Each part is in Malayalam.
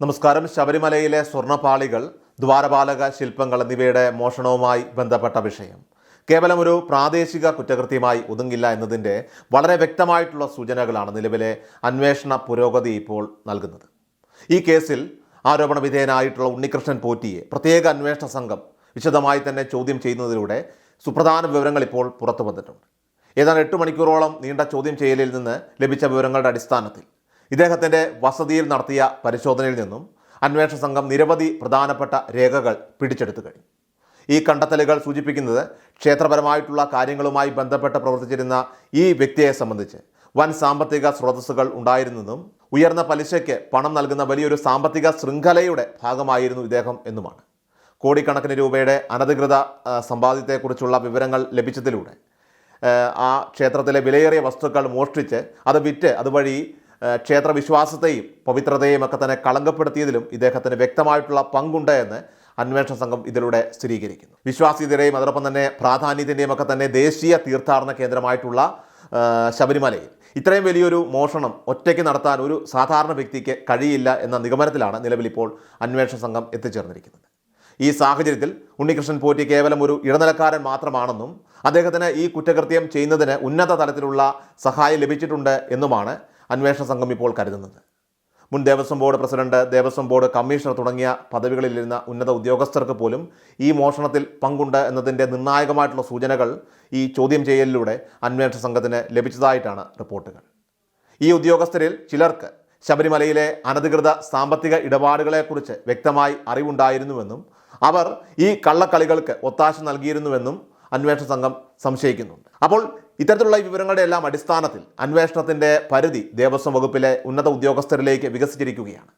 നമസ്കാരം. ശബരിമലയിലെ സ്വർണപാളികൾ ദ്വാരപാലക ശില്പങ്ങൾ എന്നിവയുടെ മോഷണവുമായി ബന്ധപ്പെട്ട വിഷയം. കേവലം ഒരു പ്രാദേശിക കുറ്റകൃത്യമായി ഒതുങ്ങില്ല എന്നതിന്റെ വളരെ വ്യക്തമായിട്ടുള്ള സൂചനകളാണ് നിലവിലെ അന്വേഷണ പുരോഗതി ഇപ്പോൾ നൽകുന്നത്. ഈ കേസിൽ ആരോപണ വിധേയനായിട്ടുള്ള ഉണ്ണികൃഷ്ണൻ പോറ്റിയെ പ്രത്യേക അന്വേഷണ സംഘം വിശദമായി തന്നെ ചോദ്യം ചെയ്യുന്നതിലൂടെ സുപ്രധാന വിവരങ്ങൾ ഇപ്പോൾ പുറത്തു വന്നിട്ടുണ്ട്. ഏതാണ്ട് എട്ട് മണിക്കൂറോളം നീണ്ട ചോദ്യം ചെയ്യലിൽ നിന്ന് ലഭിച്ച വിവരങ്ങളുടെ അടിസ്ഥാനത്തിൽ ഇദ്ദേഹത്തിന്റെ വസതിയിൽ നടത്തിയ പരിശോധനയിൽ നിന്നും അന്വേഷണ സംഘം നിരവധി പ്രധാനപ്പെട്ട രേഖകൾ പിടിച്ചെടുത്തു കഴിഞ്ഞു. ഈ കണ്ടെത്തലുകൾ സൂചിപ്പിക്കുന്നത് ക്ഷേത്രപരമായിട്ടുള്ള കാര്യങ്ങളുമായി ബന്ധപ്പെട്ട് പ്രവർത്തിച്ചിരുന്ന ഈ വ്യക്തിയെ സംബന്ധിച്ച് വൻ സാമ്പത്തിക സ്രോതസ്സുകൾ ഉണ്ടായിരുന്നതും ഉയർന്ന പലിശയ്ക്ക് പണം നൽകുന്ന വലിയൊരു സാമ്പത്തിക ശൃംഖലയുടെ ഭാഗമായിരുന്നു ഇദ്ദേഹം എന്നുമാണ്. കോടിക്കണക്കിന് രൂപയുടെ അനധികൃത സമ്പാദ്യത്തെക്കുറിച്ചുള്ള വിവരങ്ങൾ ലഭിച്ചതിലൂടെ ആ, ക്ഷേത്രത്തിലെ വിലയേറിയ വസ്തുക്കൾ മോഷ്ടിച്ച് അത് വിറ്റ് അതുവഴി ക്ഷേത്ര വിശ്വാസത്തെയും പവിത്രതയെയും ഒക്കെ തന്നെ കളങ്കപ്പെടുത്തിയതിലും ഇദ്ദേഹത്തിന് വ്യക്തമായിട്ടുള്ള പങ്കുണ്ട് എന്ന് അന്വേഷണ സംഘം ഇതിലൂടെ സ്ഥിരീകരിക്കുന്നു. വിശ്വാസ്യതയുടെയും അതോടൊപ്പം തന്നെ പ്രാധാന്യത്തിന്റെയും ഒക്കെ തന്നെ ദേശീയ തീർത്ഥാടന കേന്ദ്രമായിട്ടുള്ള ശബരിമലയിൽ. ഇത്രയും വലിയൊരു മോഷണം ഒറ്റയ്ക്ക് നടത്താൻ ഒരു സാധാരണ വ്യക്തിക്ക് കഴിയില്ല എന്ന നിഗമനത്തിലാണ് നിലവിലിപ്പോൾ അന്വേഷണ സംഘം എത്തിച്ചേർന്നിരിക്കുന്നത്. ഈ സാഹചര്യത്തിൽ ഉണ്ണികൃഷ്ണൻ പോറ്റി കേവലം ഒരു ഇടനിലക്കാരൻ മാത്രമാണെന്നും അദ്ദേഹത്തിന് ഈ കുറ്റകൃത്യം ചെയ്യുന്നതിന് ഉന്നത തലത്തിലുള്ള സഹായം ലഭിച്ചിട്ടുണ്ട് എന്നുമാണ് അന്വേഷണ സംഘം ഇപ്പോൾ കരുതുന്നത്. മുൻ Devaswom board president Devaswom board commissioner തുടങ്ങിയ പദവികളിലിരുന്ന ഉന്നത ഉദ്യോഗസ്ഥർക്ക് പോലും ഈ മോഷണത്തിൽ പങ്കുണ്ട് എന്നതിന്റെ നിർണായകമായിട്ടുള്ള സൂചനകൾ ഈ ചോദ്യം ചെയ്യലിലൂടെ അന്വേഷണ സംഘത്തിന് ലഭിച്ചതായിട്ടാണ് റിപ്പോർട്ടുകൾ. ഈ ഉദ്യോഗസ്ഥരിൽ ചിലർക്ക് ശബരിമലയിലെ അനധികൃത സാമ്പത്തിക ഇടപാടുകളെക്കുറിച്ച് വ്യക്തമായി അറിവുണ്ടായിരുന്നുവെന്നും അവർ ഈ കള്ളക്കളികൾക്ക് ഒത്താശ നൽകിയിരുന്നുവെന്നും അന്വേഷണ സംഘം സംശയിക്കുന്നുണ്ട്. അപ്പോൾ ഇത്തരത്തിലുള്ള വിവരങ്ങളുടെ എല്ലാം അടിസ്ഥാനത്തിൽ അന്വേഷണത്തിന്റെ പരിധി ദേവസ്വം വകുപ്പിലെ ഉന്നത ഉദ്യോഗസ്ഥരിലേക്ക് വികസിച്ചിരിക്കുകയാണ്.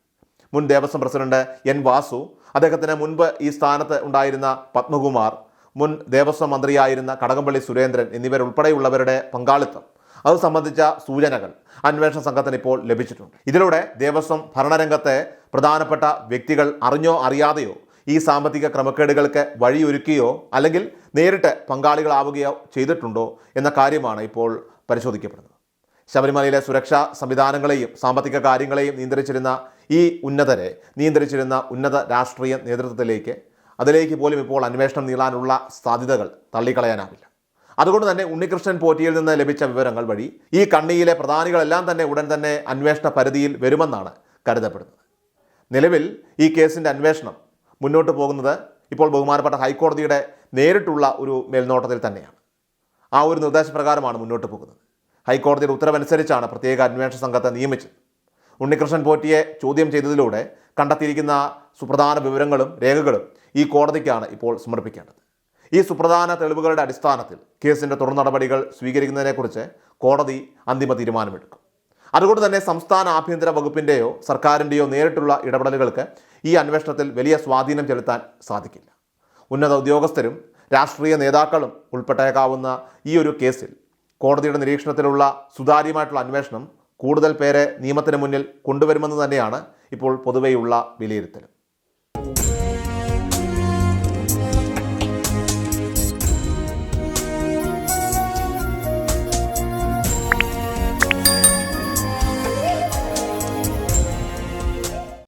മുൻ ദേവസ്വം പ്രസിഡന്റ് എൻ വാസു അദ്ദേഹത്തിന് മുൻപ് ഈ സ്ഥാനത്ത് ഉണ്ടായിരുന്ന പത്മകുമാർ മുൻ ദേവസ്വം മന്ത്രിയായിരുന്ന കടകംപള്ളി സുരേന്ദ്രൻ എന്നിവരുൾപ്പെടെയുള്ളവരുടെ പങ്കാളിത്തം. അത് സംബന്ധിച്ച സൂചനകൾ അന്വേഷണ സംഘത്തിന് ഇപ്പോൾ ലഭിച്ചിട്ടുണ്ട്. ഇതിലൂടെ ദേവസ്വം ഭരണരംഗത്തെ പ്രധാനപ്പെട്ട വ്യക്തികൾ അറിഞ്ഞോ അറിയാതെയോ ഈ സാമ്പത്തിക ക്രമക്കേടുകൾക്ക് വഴിയൊരുക്കുകയോ അല്ലെങ്കിൽ നേരിട്ട് പങ്കാളികളാവുകയോ ചെയ്തിട്ടുണ്ടോ എന്ന കാര്യമാണ് ഇപ്പോൾ പരിശോധിക്കപ്പെടുന്നത്. ശബരിമലയിലെ സുരക്ഷാ സംവിധാനങ്ങളെയും സാമ്പത്തിക കാര്യങ്ങളെയും നിയന്ത്രിച്ചിരുന്ന ഈ ഉന്നതരെ നിയന്ത്രിച്ചിരുന്ന ഉന്നത രാഷ്ട്രീയ നേതൃത്വത്തിലേക്ക് അതിലേക്ക് പോലും ഇപ്പോൾ അന്വേഷണം നീളാനുള്ള സാധ്യതകൾ തള്ളിക്കളയാനാവില്ല. അതുകൊണ്ട് തന്നെ ഉണ്ണികൃഷ്ണൻ പോറ്റിയിൽ നിന്ന് ലഭിച്ച വിവരങ്ങൾ വഴി ഈ കണ്ണിയിലെ പ്രധാനികളെല്ലാം തന്നെ ഉടൻ തന്നെ അന്വേഷണ പരിധിയിൽ വരുമെന്നാണ് കരുതപ്പെടുന്നത്. നിലവിൽ ഈ കേസിന്റെ അന്വേഷണം മുന്നോട്ട് പോകുന്നത് ഇപ്പോൾ ബഹുമാനപ്പെട്ട ഹൈക്കോടതിയുടെ നേരിട്ടുള്ള ഒരു മേൽനോട്ടത്തിൽ തന്നെയാണ്. ആ ഒരു നിർദ്ദേശപ്രകാരമാണ് മുന്നോട്ട് പോകുന്നത്. ഹൈക്കോടതിയുടെ ഉത്തരവനുസരിച്ചാണ് പ്രത്യേക അന്വേഷണ സംഘത്തെ നിയമിച്ചത്. ഉണ്ണികൃഷ്ണൻ പോറ്റിയെ ചോദ്യം ചെയ്തതിലൂടെ കണ്ടെത്തിയിരിക്കുന്ന സുപ്രധാന വിവരങ്ങളും രേഖകളും ഈ കോടതിക്കാണ് ഇപ്പോൾ സമർപ്പിക്കേണ്ടത്. ഈ സുപ്രധാന തെളിവുകളുടെ അടിസ്ഥാനത്തിൽ കേസിന്റെ തുടർ നടപടികൾ സ്വീകരിക്കുന്നതിനെക്കുറിച്ച് കോടതി അന്തിമ തീരുമാനമെടുക്കും. അതുകൊണ്ട് തന്നെ സംസ്ഥാന ആഭ്യന്തര വകുപ്പിന്റെയോ സർക്കാരിന്റെയോ നേരിട്ടുള്ള ഇടപെടലുകൾക്ക് ഈ അന്വേഷണത്തിൽ വലിയ സ്വാധീനം ചെലുത്താൻ സാധിക്കില്ല. ഉന്നത ഉദ്യോഗസ്ഥരും രാഷ്ട്രീയ നേതാക്കളും ഉൾപ്പെട്ടേക്കാവുന്ന ഈ ഒരു കേസിൽ കോടതിയുടെ നിരീക്ഷണത്തിലുള്ള സുതാര്യമായിട്ടുള്ള അന്വേഷണം കൂടുതൽ പേരെ നിയമത്തിന് മുന്നിൽ കൊണ്ടുവരുമെന്ന് തന്നെയാണ് ഇപ്പോൾ പൊതുവെയുള്ള വിലയിരുത്തൽ